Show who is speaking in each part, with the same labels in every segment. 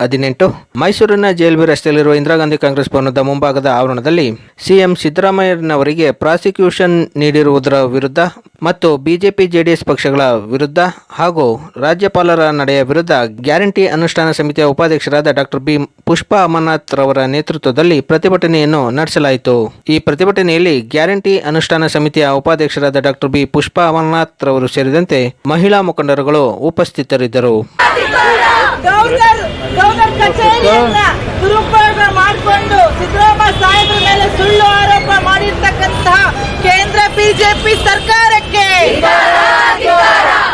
Speaker 1: ಹದಿನೆಂಟು ಮೈಸೂರಿನ ಜೆಎಲ್ಬಿ ರಸ್ತೆಯಲ್ಲಿರುವ ಇಂದಿರಾ ಗಾಂಧಿ ಕಾಂಗ್ರೆಸ್ ಭವನದ ಮುಂಭಾಗದ ಆವರಣದಲ್ಲಿ ಸಿಎಂ ಸಿದ್ದರಾಮಯ್ಯನವರಿಗೆ ಪ್ರಾಸಿಕ್ಯೂಷನ್ ನೀಡಿರುವುದರ ವಿರುದ್ಧ ಮತ್ತು ಬಿಜೆಪಿ ಜೆಡಿಎಸ್ ಪಕ್ಷಗಳ ವಿರುದ್ಧ ಹಾಗೂ ರಾಜ್ಯಪಾಲರ ನಡೆಯ ವಿರುದ್ಧ ಗ್ಯಾರಂಟಿ ಅನುಷ್ಠಾನ ಸಮಿತಿಯ ಉಪಾಧ್ಯಕ್ಷರಾದ ಡಾಕ್ಟರ್ ಬಿ ಪುಷ್ಪಾ ಅಮರನಾಥ್ ರವರ ನೇತೃತ್ವದಲ್ಲಿ ಪ್ರತಿಭಟನೆಯನ್ನು ನಡೆಸಲಾಯಿತು ಈ ಪ್ರತಿಭಟನೆಯಲ್ಲಿ ಗ್ಯಾರಂಟಿ ಅನುಷ್ಠಾನ ಸಮಿತಿಯ ಉಪಾಧ್ಯಕ್ಷರಾದ ಡಾಕ್ಟರ್ ಬಿ ಪುಷ್ಪಾ ಅಮರನಾಥ್ ರವರು ಸೇರಿದಂತೆ ಮಹಿಳಾ ಮುಖಂಡರುಗಳು ಉಪಸ್ಥಿತರಿದ್ದರು
Speaker 2: ದುರುಪಯೋಗ ಮಾಡಿಕೊಂಡು ಸಿದ್ದರಾಮಯ್ಯ ಸಾಹೇಬ್ರ ಮೇಲೆ ಸುಳ್ಳು ಆರೋಪ ಮಾಡಿರ್ತಕ್ಕಂತಹ ಕೇಂದ್ರ ಬಿಜೆಪಿ ಸರ್ಕಾರಕ್ಕೆ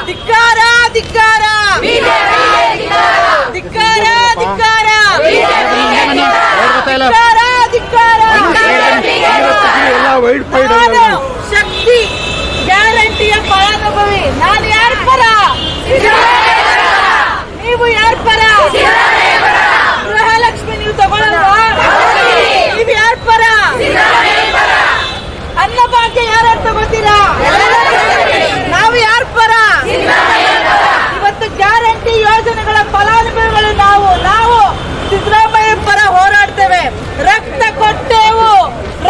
Speaker 2: ಧಿಕ್ಕಾರ ಧಿಕ್ಕಾರ. ಧಿಕ್ಕಾರ ಧಿಕ್ಕಾರ. ಶಕ್ತಿ ಗ್ಯಾರಂಟಿಯ ಫಲಾನುಭವಿ ನಾನು ಯಾರ ಪರ? ನೀವು ಯಾರ ಪರ ಗೃಹಲಕ್ಷ್ಮಿ ನೀವು ತಗೊಳ್ಳಲ್ವಾ ನೀವು ಯಾರ ಪರ ಅನ್ನಭಾಗ್ಯ ಯಾರು ತಗೋತೀರಾ ನಾವು ಯಾರ ಪರ? ಇವತ್ತು ಗ್ಯಾರಂಟಿ ಯೋಜನೆಗಳ ಫಲಾನುಭವಿಗಳು ನಾವು. ನಾವು ಸಿದ್ದರಾಮಯ್ಯ ಪರ ಹೋರಾಡ್ತೇವೆ. ರಕ್ತ ಕೊಟ್ಟೆವು.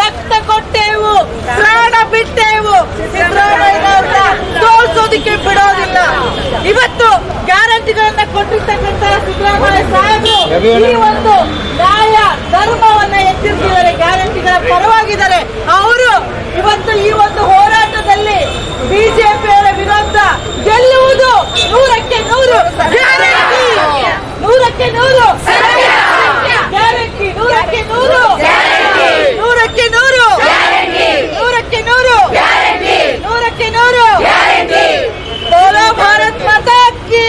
Speaker 2: ರಕ್ತ ಕೊಟ್ಟೆವು. ಪ್ರಾಣ ಬಿಟ್ಟೆವು. ಸಿದ್ದರಾಮಯ್ಯ ಸೋಲ್ಸೋದಿಕ್ಕೆ ಬಿಡೋದಿಲ್ಲ. ಇವತ್ತು ಗ್ಯಾರಂಟಿಗಳನ್ನ ಕೊಟ್ಟಿರ್ತಕ್ಕಂತಹ ಸಿದ್ದರಾಮಯ್ಯ ಸಾಹೇಬರು ಈ ಒಂದು ನ್ಯಾಯ, ಧರ್ಮವನ್ನ ಎತ್ತಿರ್ತಿದ್ದಾರೆ ಗ್ಯಾರಂಟಿಗಳ ಪರವಾಗಿದ್ದಾರೆ. ಅವರು ಇವತ್ತು ಈ ಒಂದು ಹೋರಾಟದಲ್ಲಿ ಬಿಜೆಪಿಯವರ ವಿರುದ್ಧ ಗೆಲ್ಲುವುದು ನೂರಕ್ಕೆ ನೂರು ಗ್ಯಾರಂಟಿ ನೂರಕ್ಕೆ ನೂರು ಗ್ಯಾರಂಟಿ ನೂರಕ್ಕೆ ನೂರು ನೂರಕ್ಕೆ ನೂರು ನೂರಕ್ಕೆ ನೂರು ನೂರಕ್ಕೆ ನೂರು ಬೋಲೋ ಭಾರತ್ ಮಾತಾ ಕಿ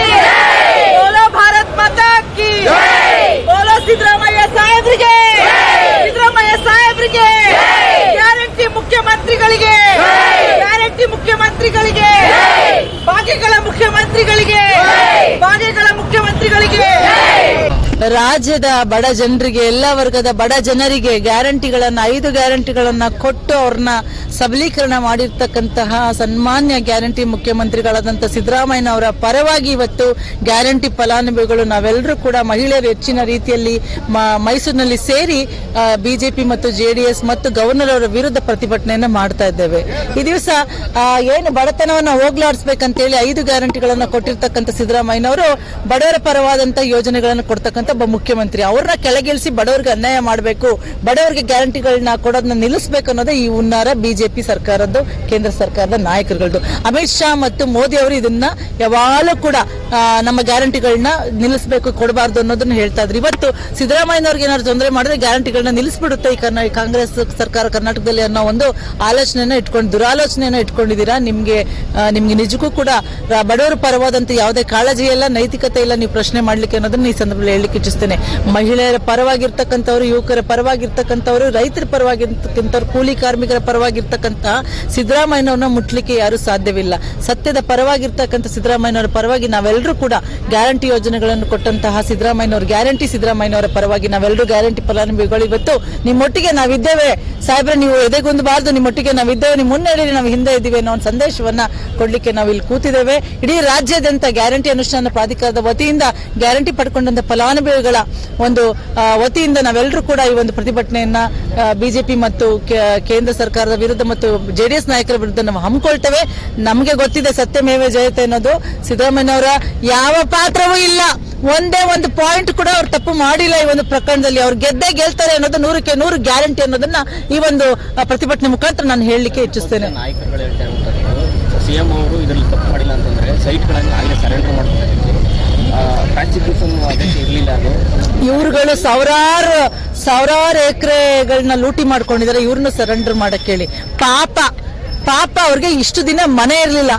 Speaker 2: ಬೋಲೋ ಭಾರತ್ ಮಾತಾ ಕಿ ಬೋಲೋ ಸಿದ್ದರಾಮಯ್ಯ ಸಾಹೇಬ್ರಿಗೆ ಸಿದ್ದರಾಮಯ್ಯ ಸಾಹೇಬ್ರಿಗೆ ಗ್ಯಾರಂಟಿ ಮುಖ್ಯಮಂತ್ರಿಗಳಿಗೆ ಗ್ಯಾರಂಟಿ ಮುಖ್ಯಮಂತ್ರಿಗಳಿಗೆ ಭಾಗ್ಯಗಳ ಮುಖ್ಯಮಂತ್ರಿಗಳಿಗೆ ಭಾಗ್ಯಗಳ ಮುಖ್ಯಮಂತ್ರಿಗಳಿಗೆ
Speaker 3: ರಾಜ್ಯದ ಬಡ ಜನರಿಗೆ, ಎಲ್ಲ ವರ್ಗದ ಬಡ ಜನರಿಗೆ ಗ್ಯಾರಂಟಿಗಳನ್ನು, ಐದು ಗ್ಯಾರಂಟಿಗಳನ್ನು ಕೊಟ್ಟು ಅವ್ರನ್ನ ಸಬಲೀಕರಣ ಮಾಡಿರ್ತಕ್ಕಂತಹ ಸನ್ಮಾನ್ಯ ಗ್ಯಾರಂಟಿ ಮುಖ್ಯಮಂತ್ರಿಗಳಾದಂಥ ಸಿದ್ದರಾಮಯ್ಯನವರ ಪರವಾಗಿ ಇವತ್ತು ಗ್ಯಾರಂಟಿ ಫಲಾನುಭವಿಗಳು ನಾವೆಲ್ಲರೂ ಕೂಡ ಮಹಿಳೆಯರು ಹೆಚ್ಚಿನ ರೀತಿಯಲ್ಲಿ ಮೈಸೂರಿನಲ್ಲಿ ಸೇರಿ ಬಿಜೆಪಿ ಮತ್ತು ಜೆಡಿಎಸ್ ಮತ್ತು ಗವರ್ನರ್ ಅವರ ವಿರುದ್ಧ ಪ್ರತಿಭಟನೆಯನ್ನು ಮಾಡ್ತಾ ಇದ್ದೇವೆ. ಈ ದಿವಸ ಏನು ಬಡತನವನ್ನು ಹೋಗ್ಲಾಡಿಸ್ಬೇಕಂತೇಳಿ ಐದು ಗ್ಯಾರಂಟಿಗಳನ್ನು ಕೊಟ್ಟಿರ್ತಕ್ಕಂಥ ಸಿದ್ದರಾಮಯ್ಯನವರು ಬಡವರ ಪರವಾದಂಥ ಯೋಜನೆಗಳನ್ನು ಕೊಡ್ತಕ್ಕಂಥ ಒಬ್ಬ ಮುಖ್ಯಮಂತ್ರಿ, ಅವ್ರನ್ನ ಕೆಳಗಿಳಿಸಿ ಬಡವರಿಗೆ ಅನ್ಯಾಯ ಮಾಡಬೇಕು, ಬಡವರಿಗೆ ಗ್ಯಾರಂಟಿಗಳನ್ನ ಕೊಡೋದನ್ನ ನಿಲ್ಲಿಸಬೇಕು ಅನ್ನೋದೇ ಈ ಹುನ್ನಾರ ಬಿಜೆಪಿ ಸರ್ಕಾರದ್ದು, ಕೇಂದ್ರ ಸರ್ಕಾರದ ನಾಯಕರುಗಳದ್ದು ಅಮಿತ್ ಶಾ ಮತ್ತು ಮೋದಿ ಅವರು ಇದನ್ನ ಯಾವಾಗಲೂ ಕೂಡ ನಮ್ಮ ಗ್ಯಾರಂಟಿಗಳನ್ನ ನಿಲ್ಲಿಸಬೇಕು, ಕೊಡಬಾರ್ದು ಅನ್ನೋದನ್ನ ಹೇಳ್ತಾ ಇದ್ರು. ಇವತ್ತು ಸಿದ್ದರಾಮಯ್ಯನವ್ರಿಗೆ ಏನಾದ್ರು ತೊಂದರೆ ಮಾಡಿದ್ರೆ ಗ್ಯಾರಂಟಿಗಳನ್ನ ನಿಲ್ಲಿಸ್ಬಿಡುತ್ತೆ ಈ ಕರ್ನಾ- ಕಾಂಗ್ರೆಸ್ ಸರ್ಕಾರ ಕರ್ನಾಟಕದಲ್ಲಿ ಅನ್ನೋ ಒಂದು ಆಲೋಚನೆಯನ್ನ ಇಟ್ಕೊಂಡು, ದುರಾಲೋಚನೆಯನ್ನ ಇಟ್ಕೊಂಡಿದ್ದೀರಾ? ನಿಮ್ಗೆ ನಿಮ್ಗೆ ನಿಜಕ್ಕೂ ಕೂಡ ಬಡವರ ಪರವಾದಂತ ಯಾವುದೇ ಕಾಳಜಿ ಇಲ್ಲ ನೈತಿಕತೆ ಇಲ್ಲ ನೀವು ಪ್ರಶ್ನೆ ಮಾಡ್ಲಿಕ್ಕೆ ಅನ್ನೋದನ್ನ ಈ ಸಂದರ್ಭದಲ್ಲಿ ಹೇಳಲಿಕ್ಕೆ ಇಚ್ಛಿಸ್ತೇನೆ ಮಹಿಳೆಯರ ಪರವಾಗಿರ್ತಕ್ಕಂಥವ್ರು, ಯುವಕರ ಪರವಾಗಿರ್ತಕ್ಕಂಥವ್ರು, ರೈತರ ಪರವಾಗಿರ್ತಕ್ಕಂಥವ್ರು, ಕೂಲಿ ಕಾರ್ಮಿಕರ ಪರವಾಗಿರ್ತಕ್ಕಂಥ ಸಿದ್ದರಾಮಯ್ಯನವ್ರನ್ನ ಮುಟ್ಲಿಕ್ಕೆ ಯಾರು ಸಾಧ್ಯವಿಲ್ಲ. ಸತ್ಯದ ಪರವಾಗಿರ್ತಕ್ಕಂಥ ಸಿದ್ದರಾಮಯ್ಯನವರ ಪರವಾಗಿ ನಾವೆಲ್ಲರೂ ಕೂಡ ಗ್ಯಾರಂಟಿ ಯೋಜನೆಗಳನ್ನು ಕೊಟ್ಟಂತಹ ಸಿದ್ದರಾಮಯ್ಯನವರು, ಗ್ಯಾರಂಟಿ ಸಿದ್ದರಾಮಯ್ಯನವರ ಪರವಾಗಿ ನಾವೆಲ್ಲರೂ ಗ್ಯಾರಂಟಿ ಫಲಾನುಭವಿಗಳು. ಇವತ್ತು ನಿಮ್ಮೊಟ್ಟಿಗೆ ನಾವಿದ್ದೇವೆ. ಸಾಹೇಬ್ರೆ, ನೀವು ಎದೆಗುಂದಬಾರ್ದು ನಿಮ್ಮೊಟ್ಟಿಗೆ ನಾವಿದ್ದೇವೆ. ನೀವು ಹೇಳಿ ನಾವು ಹಿಂದೆ ಇದ್ದೀವಿ ಅನ್ನೋ ಒಂದು ಸಂದೇಶವನ್ನ ಕೊಡ್ಲಿಕ್ಕೆ ನಾವು ಇಲ್ಲಿ ಕೂತಿದ್ದೇವೆ. ಇಡೀ ರಾಜ್ಯಾದ್ಯಂತ ಗ್ಯಾರಂಟಿ ಅನುಷ್ಠಾನ ಪ್ರಾಧಿಕಾರದ ವತಿಯಿಂದ ಗ್ಯಾರಂಟಿ ಪಡ್ಕೊಂಡಂತ ಫಲಾನುಭವಿಗಳ ಒಂದು ವತಿಯಿಂದ ನಾವೆಲ್ಲರೂ ಕೂಡ ಈ ಒಂದು ಪ್ರತಿಭಟನೆಯನ್ನ ಬಿಜೆಪಿ ಮತ್ತು ಕೇಂದ್ರ ಸರ್ಕಾರದ ವಿರುದ್ಧ ಮತ್ತು ಜೆಡಿಎಸ್ ನಾಯಕರ ವಿರುದ್ಧ ನಾವು ಹಮ್ಮಿಕೊಳ್ತೇವೆ. ನಮಗೆ ಗೊತ್ತಿದೆ ಸತ್ಯಮೇವ ಜಯತೆ ಅನ್ನೋದು. ಸಿದ್ದರಾಮಯ್ಯನವರ ಯಾವ ಪಾತ್ರವೂ ಇಲ್ಲ. ಒಂದೇ ಒಂದು ಪಾಯಿಂಟ್ ಕೂಡ ಅವ್ರು ತಪ್ಪು ಮಾಡಿಲ್ಲ ಈ ಒಂದು ಪ್ರಕರಣದಲ್ಲಿ. ಅವ್ರು ಗೆದ್ದೇ ಗೆಲ್ತಾರೆ ಅನ್ನೋದು ನೂರಕ್ಕೆ ನೂರು ಗ್ಯಾರಂಟಿ ಅನ್ನೋದನ್ನ ಈ ಒಂದು ಪ್ರತಿಭಟನೆ ಮುಖಾಂತರ ನಾನು ಹೇಳಲಿಕ್ಕೆ ಇಚ್ಛಿಸ್ತೇನೆ.
Speaker 4: ಸಿಎಂ ಅವರು ಇದರಲ್ಲಿ ತಪ್ಪು ಮಾಡಿಲ್ಲ ಅಂತಂದ್ರೆ ಸೈಟ್ಗಳನ್ನು ಸರೆಂಡರ್ ಮಾಡ್ಕೊಂಡಿದ್ರು ಅದಕ್ಕೆ ಇರಲಿಲ್ಲ ಅದು.
Speaker 3: ಇವ್ರುಗಳು ಸಾವಿರಾರು ಸಾವಿರಾರು ಎಕರೆಗಳನ್ನ ಲೂಟಿ ಮಾಡ್ಕೊಂಡಿದ್ದಾರೆ. ಇವ್ರನ್ನ ಸರೆಂಡರ್ ಮಾಡಕ್ಕೆ ಹೇಳಿ. ಪಾಪ ಪಾಪ ಅವ್ರಿಗೆ ಇಷ್ಟು ದಿನ ಮನೆ ಇರಲಿಲ್ಲ.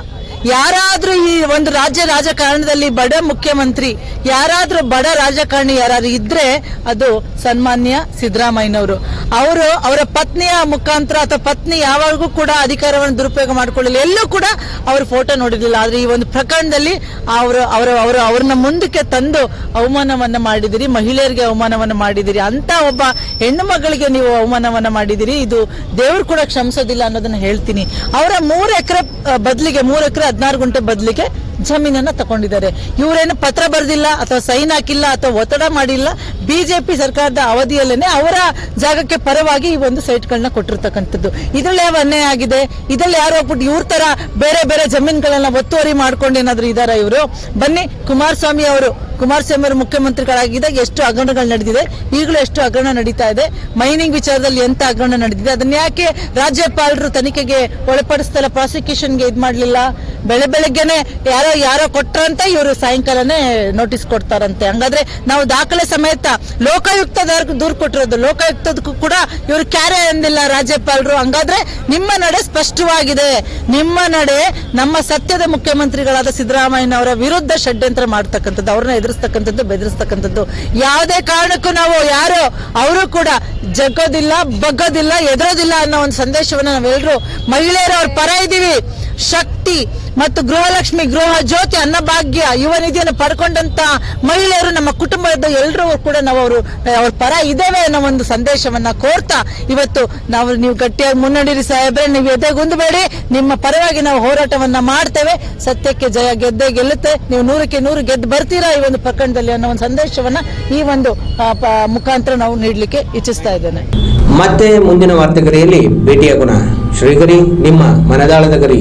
Speaker 3: ಯಾರಾದ್ರೂ ಈ ಒಂದು ರಾಜ್ಯ ರಾಜಕಾರಣದಲ್ಲಿ ಬಡ ಮುಖ್ಯಮಂತ್ರಿ, ಯಾರಾದ್ರೂ ಬಡ ರಾಜಕಾರಣಿ ಯಾರಾದ್ರೂ ಇದ್ರೆ ಅದು ಸನ್ಮಾನ್ಯ ಸಿದ್ದರಾಮಯ್ಯನವರು. ಅವರು ಅವರ ಪತ್ನಿಯ ಮುಖಾಂತರ ಅಥವಾ ಪತ್ನಿ ಯಾವಾಗೂ ಕೂಡ ಅಧಿಕಾರವನ್ನು ದುರುಪಯೋಗ ಮಾಡ್ಕೊಳ್ಳಿಲ್ಲ ಎಲ್ಲೂ ಕೂಡ ಅವ್ರ ಫೋಟೋ ನೋಡಿದಿಲ್ಲ ಆದ್ರೆ ಈ ಒಂದು ಪ್ರಕರಣದಲ್ಲಿ ಅವರು ಅವರ ಅವರು ಅವ್ರನ್ನ ಮುಂದಕ್ಕೆ ತಂದು ಅವಮಾನವನ್ನ ಮಾಡಿದಿರಿ, ಮಹಿಳೆಯರಿಗೆ ಅವಮಾನವನ್ನ ಮಾಡಿದಿರಿ. ಅಂತ ಒಬ್ಬ ಹೆಣ್ಣು ಮಗಳಿಗೆ ನೀವು ಅವಮಾನವನ್ನ ಮಾಡಿದಿರಿ. ಇದು ದೇವರು ಕೂಡ ಕ್ಷಮಿಸೋದಿಲ್ಲ ಅನ್ನೋದನ್ನ ಹೇಳ್ತೀನಿ. ಅವರ ಮೂರು ಎಕರೆ ಬದಲಿಗೆ ಮೂರು ಎಕರೆ ಹದಿನಾರು ಗುಂಟೆ ಬದಲಿಗೆ ಜಮೀನನ್ನ ತಗೊಂಡಿದ್ದಾರೆ ಇವರೇನು ಪತ್ರ ಬರೆದಿಲ್ಲ ಅಥವಾ ಸೈನ್ ಹಾಕಿಲ್ಲ ಅಥವಾ ಒತ್ತಡ ಮಾಡಿಲ್ಲ, ಬಿಜೆಪಿ ಸರ್ಕಾರದ ಅವಧಿಯಲ್ಲೇನೆ ಅವರ ಜಾಗಕ್ಕೆ ಪರವಾಗಿ ಈ ಒಂದು ಸೈಟ್ಗಳನ್ನ ಕೊಟ್ಟಿರ್ತಕ್ಕಂಥದ್ದು. ಇದ್ರಲ್ಲಿ ಯಾವ ಅನ್ಯಾಯ ಆಗಿದೆ? ಇದ್ರಲ್ಲಿ ಯಾರು ಹೋಗ್ಬಿಟ್ಟು ಇವ್ರ ತರ ಬೇರೆ ಬೇರೆ ಜಮೀನುಗಳನ್ನ ಒತ್ತುವರಿ ಮಾಡ್ಕೊಂಡು ಏನಾದ್ರು ಇದಾರ ಇವರು? ಬನ್ನಿ ಕುಮಾರಸ್ವಾಮಿ ಅವರು. ಕುಮಾರಸ್ವಾಮಿ ಅವರು ಮುಖ್ಯಮಂತ್ರಿಗಳಾಗಿದ್ದಾಗ ಎಷ್ಟು ಹಗರಣಗಳು ನಡೆದಿದೆ. ಈಗಲೂ ಎಷ್ಟು ಹಗರಣ ನಡೀತಾ ಇದೆ. ಮೈನಿಂಗ್ ವಿಚಾರದಲ್ಲಿ ಎಂತ ಹಗರಣ ನಡೆದಿದೆ? ಅದನ್ನ ಯಾಕೆ ರಾಜ್ಯಪಾಲರು ತನಿಖೆಗೆ ಒಳಪಡಿಸ್ತಲ್ಲ ಪ್ರಾಸಿಕ್ಯೂಷನ್ಗೆ ಇದ್ ಮಾಡ್ಲಿಲ್ಲ? ಬೆಳೆ ಬೆಳಗ್ಗೆನೆ ಯಾರೋ ಯಾರೋ ಕೊಟ್ರಂತ ಇವರು ಸಾಯಂಕಾಲನೇ ನೋಟಿಸ್ ಕೊಡ್ತಾರಂತೆ. ಹಂಗಾದ್ರೆ ನಾವು ದಾಖಲೆ ಸಮೇತ ಲೋಕಾಯುಕ್ತ ದೂರು ಕೊಟ್ಟಿರೋದು. ಲೋಕಾಯುಕ್ತದಕ್ಕೂ ಕೂಡ ಇವರು ಕ್ಯಾರೆ ಅಂದಿಲ್ಲ ರಾಜ್ಯಪಾಲರು. ಹಂಗಾದ್ರೆ ನಿಮ್ಮ ನಡೆ ಸ್ಪಷ್ಟವಾಗಿದೆ. ನಿಮ್ಮ ನಡೆ ನಮ್ಮ ಸತ್ಯದ ಮುಖ್ಯಮಂತ್ರಿಗಳಾದ ಸಿದ್ದರಾಮಯ್ಯನವರ ವಿರುದ್ಧ ಷಡ್ಯಂತ್ರ ಮಾಡ್ತಕ್ಕಂಥದ್ದು. ಅವ್ರನ್ನ ಎದುರಿಸ್ತಕ್ಕಂಥದ್ದು ಬೆದರಿಸ್ತಕ್ಕಂಥದ್ದು. ಯಾವುದೇ ಕಾರಣಕ್ಕೂ ನಾವು ಯಾರು, ಅವರು ಕೂಡ ಜಗ್ಗೋದಿಲ್ಲ, ಬಗ್ಗೋದಿಲ್ಲ, ಎದುರೋದಿಲ್ಲ ಅನ್ನೋ ಒಂದು ಸಂದೇಶವನ್ನ ನಾವೆಲ್ಲರೂ ಮಹಿಳೆಯರು ಅವ್ರ ಪರ ಇದ್ದೀವಿ. ಶಕ್ತಿ ಮತ್ತು ಗೃಹಲಕ್ಷ್ಮಿ, ಗೃಹ ಜ್ಯೋತಿ ಅನ್ನಭಾಗ್ಯ ಯುವ ನಿಧಿಯನ್ನು ಪಡ್ಕೊಂಡಂತ ಮಹಿಳೆಯರು ನಮ್ಮ ಕುಟುಂಬದ ಎಲ್ಲರೂ ಕೂಡ ನಾವು ಅವರು, ಅವ್ರ ಪರ ಇದ್ದೇವೆ ಅನ್ನೋ ಒಂದು ಸಂದೇಶವನ್ನ ಕೋರ್ತಾ ಇವತ್ತು ನಾವು ನೀವು ಗಟ್ಟಿಯಾಗಿ ಮುನ್ನಡೀರಿ ಸಾಹೇಬ್ರೆ, ನೀವು ಎದೆಗುಂದಬೇಡಿ ನಿಮ್ಮ ಪರವಾಗಿ ನಾವು ಹೋರಾಟವನ್ನ ಮಾಡ್ತೇವೆ. ಸತ್ಯಕ್ಕೆ ಜಯ ಗೆದ್ದೇ ಗೆಲ್ಲುತ್ತೆ. ನೀವು ನೂರಕ್ಕೆ ನೂರು ಗೆದ್ದು ಬರ್ತೀರಾ ಈ ಒಂದು ಪ್ರಕರಣದಲ್ಲಿ ಅನ್ನೋ ಒಂದು ಸಂದೇಶವನ್ನ ಈ ಒಂದು ಮುಖಾಂತರ ನಾವು ನೀಡಲಿಕ್ಕೆ ಇಚ್ಛಿಸ್ತಾ ಇದ್ದೇನೆ.
Speaker 5: ಮತ್ತೆ ಮುಂದಿನ ವಾರ್ತೆಗರಿಯಲ್ಲಿ ಭೇಟಿಯಾಗೋಣ. ಶ್ರೀಗರಿ ನಿಮ್ಮ ಮನದಾಳದ ಗರಿ.